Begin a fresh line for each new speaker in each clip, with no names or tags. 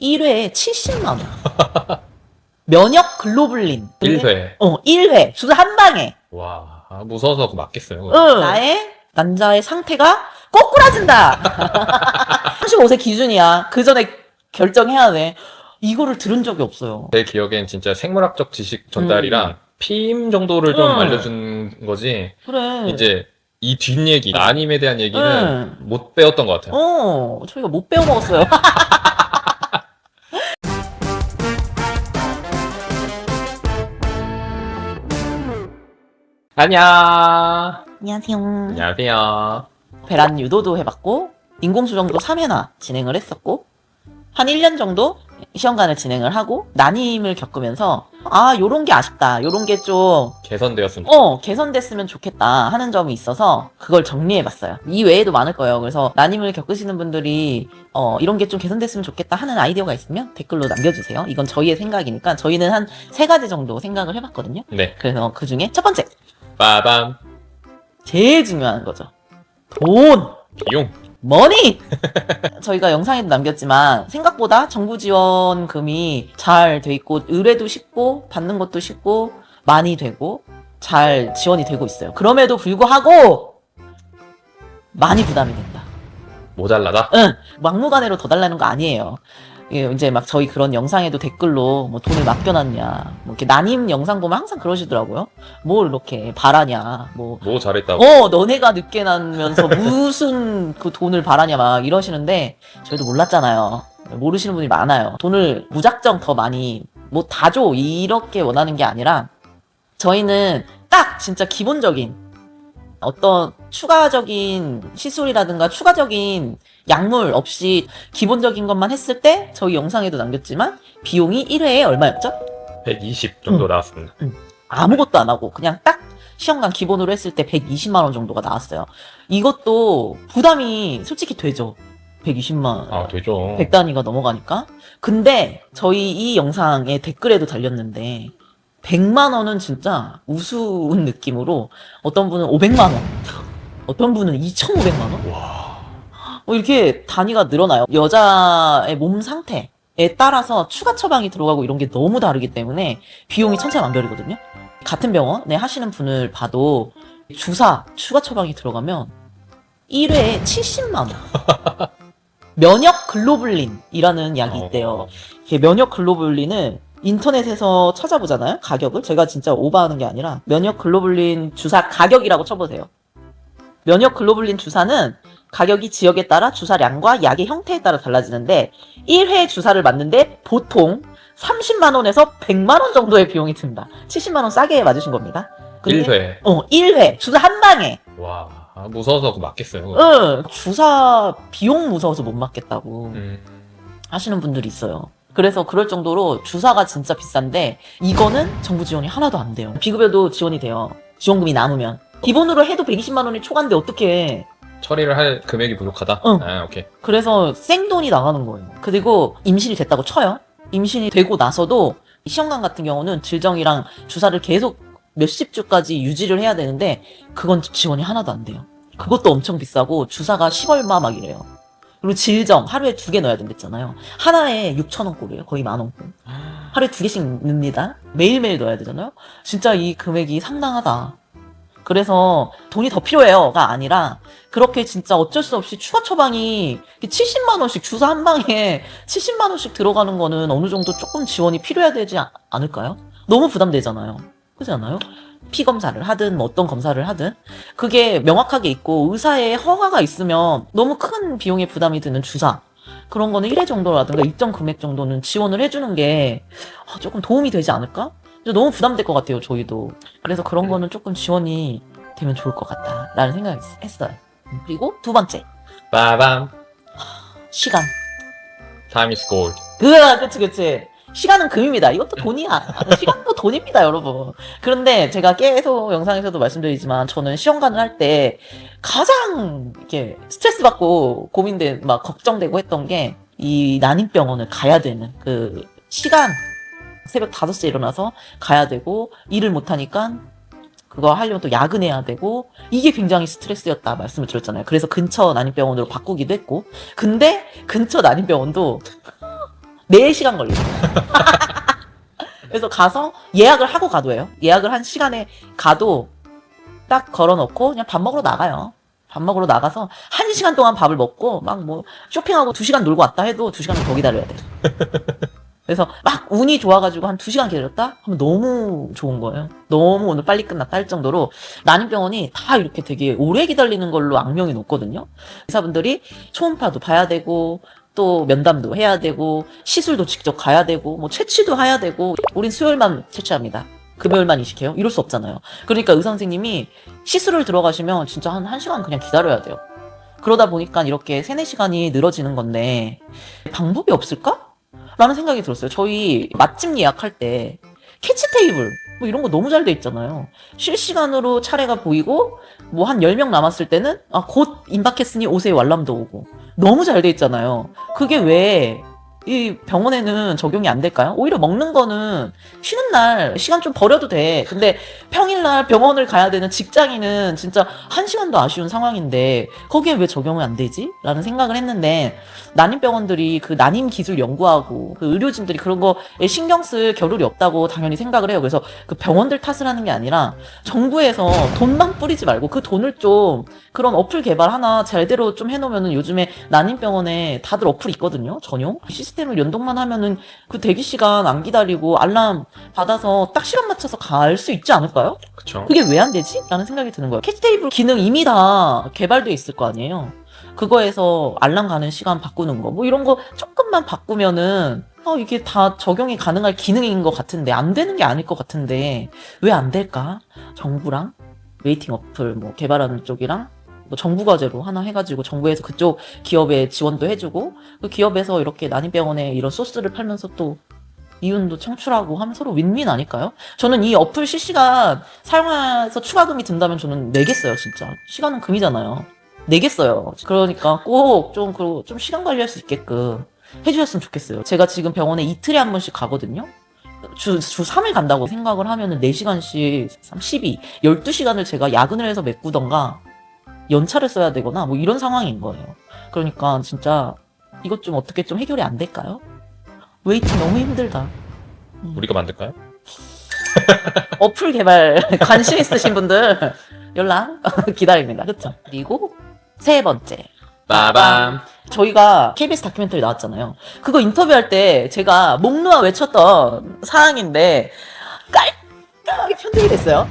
1회에 70만 원. 면역 글로불린.
1회.
어, 1회. 주사 한 방에.
와, 아, 무서워서 맡겠어요.
응. 나의 남자의 상태가 꼬꾸라진다. 35세 기준이야. 그 전에 결정해야 돼. 이거를 들은 적이 없어요.
제 기억엔 진짜 생물학적 지식 전달이랑 피임 정도를 좀
음.
알려준 거지.
그래.
이제 이 뒷얘기, 아님에 대한 얘기는
음.
못 배웠던 것 같아요.
어, 저희가 못 배워 먹었어요.
안녕.
안녕하세요.
안녕하세요.
배란 유도도 해봤고 인공수정도 3회나 진행을 했었고 한 1년 정도 시험관을 진행을 하고 난임을 겪으면서 아 요런 게 아쉽다 요런 게좀
개선되었습니다.
어, 개선됐으면 좋겠다 하는 점이 있어서 그걸 정리해봤어요. 이 외에도 많을 거예요. 그래서 난임을 겪으시는 분들이 어, 이런 게 좀 개선됐으면 좋겠다 하는 아이디어가 있으면 댓글로 남겨주세요. 이건 저희의 생각이니까 저희는 한 세 가지 정도 생각을 해봤거든요.
네.
그래서 그 중에 첫 번째,
빠밤.
제일 중요한 거죠. 돈!
비용.
머니! 저희가 영상에도 남겼지만 생각보다 정부 지원금이 잘 돼 있고 의뢰도 쉽고 받는 것도 쉽고 많이 되고 잘 지원이 되고 있어요. 그럼에도 불구하고 많이 부담이 된다.
모자라다.
응, 막무가내로 더 달라는 거 아니에요. 예, 이제 막 저희 그런 영상에도 댓글로 뭐 돈을 맡겨놨냐, 뭐 이렇게 난임 영상 보면 항상 그러시더라고요. 뭘 이렇게 바라냐, 뭐
뭐 잘했다고.
어, 너네가 늦게 나면서 무슨 그 돈을 바라냐 막 이러시는데 저희도 몰랐잖아요. 모르시는 분이 많아요. 돈을 무작정 더 많이 뭐 다 줘. 이렇게 원하는 게 아니라 저희는 딱 진짜 기본적인 어떤 추가적인 시술이라든가 추가적인 약물 없이 기본적인 것만 했을 때 저희 영상에도 남겼지만 비용이 1회에 얼마였죠?
120 정도
음.
나왔습니다.
아무것도 안 하고 그냥 딱 시험관 기본으로 했을 때 120만 원 정도가 나왔어요. 이것도 부담이 솔직히 되죠. 120만 원.
아, 되죠.
100단위가 넘어가니까. 근데 저희 이 영상에 댓글에도 달렸는데 100만 원은 진짜 우스운 느낌으로 어떤 분은 500만 원, 어떤 분은 2,500만 원?
와.
뭐 이렇게 단위가 늘어나요. 여자의 몸 상태에 따라서 추가 처방이 들어가고 이런 게 너무 다르기 때문에 비용이 천차만별이거든요. 같은 병원에 하시는 분을 봐도 주사 추가 처방이 들어가면 1회에 70만 원. 면역 글로불린이라는 약이 있대요.
어,
이게 면역 글로불린을 인터넷에서 찾아보잖아요. 가격을 제가 진짜 오버하는 게 아니라 면역 글로불린 주사 가격이라고 쳐보세요. 면역 글로불린 주사는 가격이 지역에 따라 주사량과 약의 형태에 따라 달라지는데 1회 주사를 맞는데 보통 30만 원에서 100만 원 정도의 비용이 듭니다. 70만 원 싸게 맞으신 겁니다. 근데-
1회.
어, 1회 주사 한 방에.
와. 아, 무서워서 그거 맡겠어요.
응, 주사 비용 무서워서 못 맞겠다고.
음.
하시는 분들이 있어요. 그래서 그럴 정도로 주사가 진짜 비싼데 이거는 정부 지원이 하나도 안 돼요. 비급여도 지원이 돼요. 지원금이 남으면. 기본으로 해도 120만 원이 초과인데 어떻게
처리를 할 금액이 부족하다?
응.
아, 오케이.
그래서 생돈이 나가는 거예요. 그리고 임신이 됐다고 쳐요. 임신이 되고 나서도 시험관 같은 경우는 질정이랑 주사를 계속 몇십 주까지 유지를 해야 되는데 그건 지원이 하나도 안 돼요. 그것도 엄청 비싸고 주사가 10얼마 막 이래요. 그리고 질정 하루에 두 개 넣어야 된댔잖아요. 하나에 6천 원 꼴이에요. 거의 만 원 꼴. 하루에 두 개씩 넣습니다. 매일매일 넣어야 되잖아요. 진짜 이 금액이 상당하다. 그래서 돈이 더 필요해요가 아니라 그렇게 진짜 어쩔 수 없이 추가 처방이 70만 원씩 주사 한 방에 70만 원씩 들어가는 거는 어느 정도 조금 지원이 필요해야 되지 아- 않을까요? 너무 부담되잖아요. 그렇지 않아요? 피 검사를 하든 뭐 어떤 검사를 하든 그게 명확하게 있고 의사의 허가가 있으면 너무 큰 비용의 부담이 드는 주사 그런 거는 1회 정도라든가 일정 금액 정도는 지원을 해주는 게 아, 조금 도움이 되지 않을까? 너무 부담될 것 같아요 저희도 그래서 그런 거는 조금 지원이 되면 좋을 것 같다라는 생각을 했- 했어요 그리고 두 번째
빠밤.
시간
Time is gold.
으아, 그치, 그치. 시간은 금입니다. 이것도 돈이야. 시간도 돈입니다, 여러분. 그런데 제가 계속 영상에서도 말씀드리지만 저는 시험관을 할 때 가장 이렇게 스트레스 받고 고민돼, 막 걱정되고 했던 게 이 난임병원을 가야 되는 그 시간. 새벽 5시에 일어나서 가야 되고 일을 못하니까 그거 하려면 또 야근해야 되고 이게 굉장히 스트레스였다 말씀을 드렸잖아요. 그래서 근처 난임병원으로 바꾸기도 했고 근데 근처 난임병원도 4시간 걸려요. 그래서 가서 예약을 하고 가도 해요. 예약을 한 시간에 가도 딱 걸어놓고 그냥 밥 먹으러 나가요. 밥 먹으러 나가서 한 시간 동안 밥을 먹고 막 뭐 쇼핑하고 두 시간 놀고 왔다 해도 두 시간을 더 기다려야 돼요. 그래서 막 운이 좋아가지고 한두 시간 기다렸다? 하면 너무 좋은 거예요. 너무 오늘 빨리 끝났다 할 정도로 난임병원이 다 이렇게 되게 오래 기다리는 걸로 악명이 높거든요. 의사분들이 초음파도 봐야 되고 또 면담도 해야 되고 시술도 직접 가야 되고 뭐 채취도 해야 되고 우린 수요일만 채취합니다. 금요일만 이식해요? 이럴 수 없잖아요. 그러니까 의사 선생님이 시술을 들어가시면 진짜 한 1시간 그냥 기다려야 돼요. 그러다 보니까 이렇게 3, 4시간이 늘어지는 건데 방법이 없을까? 라는 생각이 들었어요. 저희 맛집 예약할 때 캐치 테이블 뭐 이런 거 너무 잘 돼 있잖아요. 실시간으로 차례가 보이고 뭐 한 10명 남았을 때는 아, 곧 임박했으니 오세요 알람도 오고 너무 잘 돼 있잖아요. 그게 왜 이 병원에는 적용이 안 될까요? 오히려 먹는 거는 쉬는 날 시간 좀 버려도 돼. 근데 평일날 병원을 가야 되는 직장인은 진짜 한 시간도 아쉬운 상황인데 거기에 왜 적용이 안 되지? 라는 생각을 했는데 난임병원들이 그 난임 기술 연구하고 그 의료진들이 그런 거에 신경 쓸 겨를이 없다고 당연히 생각을 해요. 그래서 그 병원들 탓을 하는 게 아니라 정부에서 돈만 뿌리지 말고 그 돈을 좀 그런 어플 개발 하나 제대로 좀 해놓으면은 요즘에 난임병원에 다들 어플 있거든요. 전용 시스템 을 연동만 하면은 그 대기 시간 안 기다리고 알람 받아서 딱 시간 맞춰서 갈 수 있지 않을까요?
그쵸.
그게 왜 안 되지? 라는 생각이 드는 거예요. 캐치 테이블 기능 이미 다 개발돼 있을 거 아니에요. 그거에서 알람 가는 시간 바꾸는 거, 뭐 이런 거 조금만 바꾸면은, 어, 이게 다 적용이 가능할 기능인 것 같은데, 안 되는 게 아닐 것 같은데, 왜 안 될까? 정부랑, 웨이팅 어플 뭐 개발하는 쪽이랑, 뭐 정부 과제로 하나 해가지고 정부에서 그쪽 기업에 지원도 해주고, 그 기업에서 이렇게 난임병원에 이런 소스를 팔면서 또 이윤도 창출하고 하면 서로 윈윈 아닐까요? 저는 이 어플 실시간 사용해서 추가금이 든다면 저는 내겠어요, 진짜. 시간은 금이잖아요. 내겠어요. 그러니까 꼭 좀, 그, 좀 시간 관리할 수 있게끔 해주셨으면 좋겠어요. 제가 지금 병원에 이틀에 한 번씩 가거든요. 주, 주 3일 간다고 생각을 하면은 4시간씩 12, 12시간을 제가 야근을 해서 메꾸던가 연차를 써야 되거나 뭐 이런 상황인 거예요. 그러니까 진짜 이것 좀 어떻게 좀 해결이 안 될까요? 웨이팅 너무 힘들다.
우리가 만들까요?
어플 개발 관심 있으신 분들 연락 기다립니다. 그렇죠? 그리고 세 번째.
빠밤.
저희가 KBS 다큐멘터리 나왔잖아요. 그거 인터뷰할 때 제가 목 놓아 외쳤던 사항인데 깔끔하게 편집이 됐어요.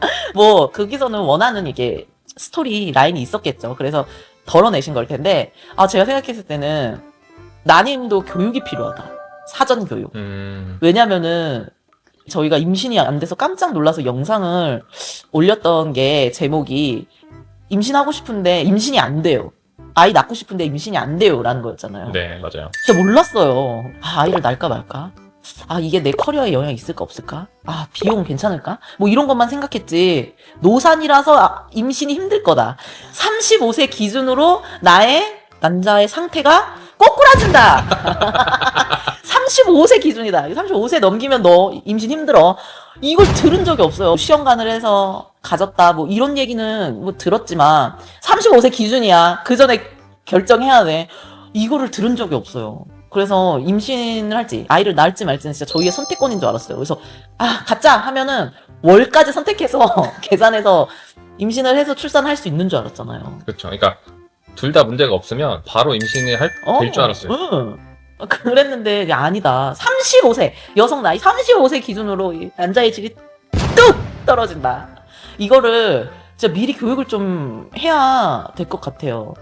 뭐 거기서는 원하는 이게 스토리 라인이 있었겠죠. 그래서 덜어내신 걸 텐데 아 제가 생각했을 때는 난임도 교육이 필요하다. 사전 교육.
음,
왜냐면은 저희가 임신이 안 돼서 깜짝 놀라서 영상을 올렸던 게 제목이 임신하고 싶은데 임신이 안 돼요. 아이 낳고 싶은데 임신이 안 돼요. 라는 거였잖아요.
네, 맞아요.
진짜 몰랐어요. 아, 아이를 낳을까 말까? 아, 이게 내 커리어에 영향 있을까 없을까? 아, 비용 괜찮을까? 뭐 이런 것만 생각했지. 노산이라서 아, 임신이 힘들 거다. 35세 기준으로 나의 남자의 상태가 꼬꾸라진다. 35세 기준이다. 35세 넘기면 너 임신 힘들어. 이걸 들은 적이 없어요. 시험관을 해서 가졌다. 뭐 이런 얘기는 뭐 들었지만 35세 기준이야. 그 전에 결정해야 돼. 이거를 들은 적이 없어요. 그래서 임신을 할지 아이를 낳을지 말지는 진짜 저희의 선택권인 줄 알았어요. 그래서 아 가짜 하면은 월까지 선택해서 계산해서 임신을 해서 출산할 수 있는 줄 알았잖아요.
그렇죠. 그러니까 둘 다 문제가 없으면 바로 임신이 할,
어,
될줄 알았어요.
응. 그랬는데 이게 아니다. 35세 여성 나이 35세 기준으로 이 남자의 질이 뚝 떨어진다. 이거를 진짜 미리 교육을 좀 해야 될 것 같아요.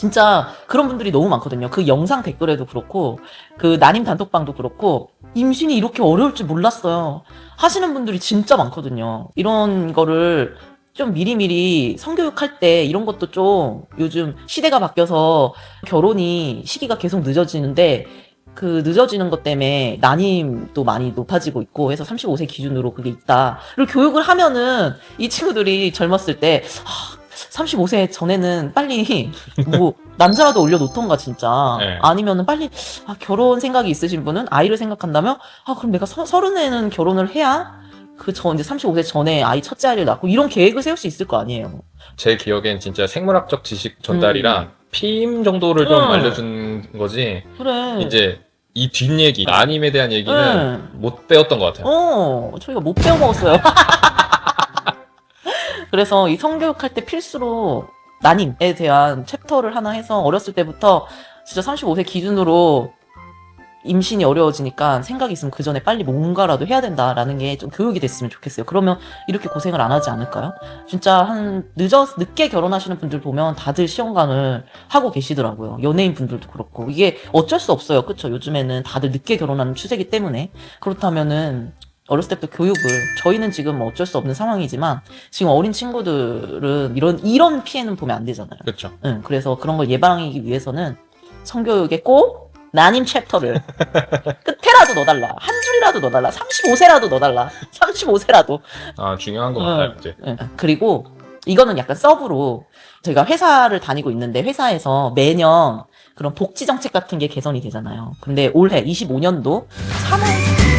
진짜 그런 분들이 너무 많거든요. 그 영상 댓글에도 그렇고 그 난임 단톡방도 그렇고 임신이 이렇게 어려울 줄 몰랐어요. 하시는 분들이 진짜 많거든요. 이런 거를 좀 미리미리 성교육할 때 이런 것도 좀 요즘 시대가 바뀌어서 결혼이 시기가 계속 늦어지는데 그 늦어지는 것 때문에 난임도 많이 높아지고 있고 해서 35세 기준으로 그게 있다. 그리고 교육을 하면은 이 친구들이 젊었을 때 아, 35세 전에는 빨리 뭐 남자라도 올려놓던가 진짜
네.
아니면은 빨리 아, 결혼 생각이 있으신 분은 아이를 생각한다면 아 그럼 내가 서, 서른에는 결혼을 해야 그 전 이제 35세 전에 아이 첫째 아이를 낳고 이런 계획을 세울 수 있을 거 아니에요.
제 기억엔 진짜 생물학적 지식 전달이랑 피임 정도를 좀
음.
알려준 거지.
그래.
이제 이 뒷얘기, 아님에 대한 얘기는
네.
못 배웠던 것 같아요.
어, 저희가 못 배워 먹었어요. 그래서 이 성교육할 때 필수로 난임에 대한 챕터를 하나 해서 어렸을 때부터 진짜 35세 기준으로 임신이 어려워지니까 생각이 있으면 그 전에 빨리 뭔가라도 해야 된다라는 게 좀 교육이 됐으면 좋겠어요. 그러면 이렇게 고생을 안 하지 않을까요? 진짜 한 늦어 늦게 결혼하시는 분들 보면 다들 시험관을 하고 계시더라고요. 연예인 분들도 그렇고 이게 어쩔 수 없어요. 그렇죠? 요즘에는 다들 늦게 결혼하는 추세기 때문에 그렇다면은 어렸을 때부터 교육을 저희는 지금 뭐 어쩔 수 없는 상황이지만 지금 어린 친구들은 이런 이런 피해는 보면 안 되잖아요.
그렇죠.
응, 그래서 그런 걸 예방하기 위해서는 성교육에 꼭 난임 챕터를 끝에라도 넣어달라. 한 줄이라도 넣어달라. 35세라도 넣어달라. 35세라도.
아, 중요한 것
응.
같아요, 이제.
응. 그리고 이거는 약간 서브로 저희가 회사를 다니고 있는데 회사에서 매년 그런 복지 정책 같은 게 개선이 되잖아요. 근데 올해 25년도 3월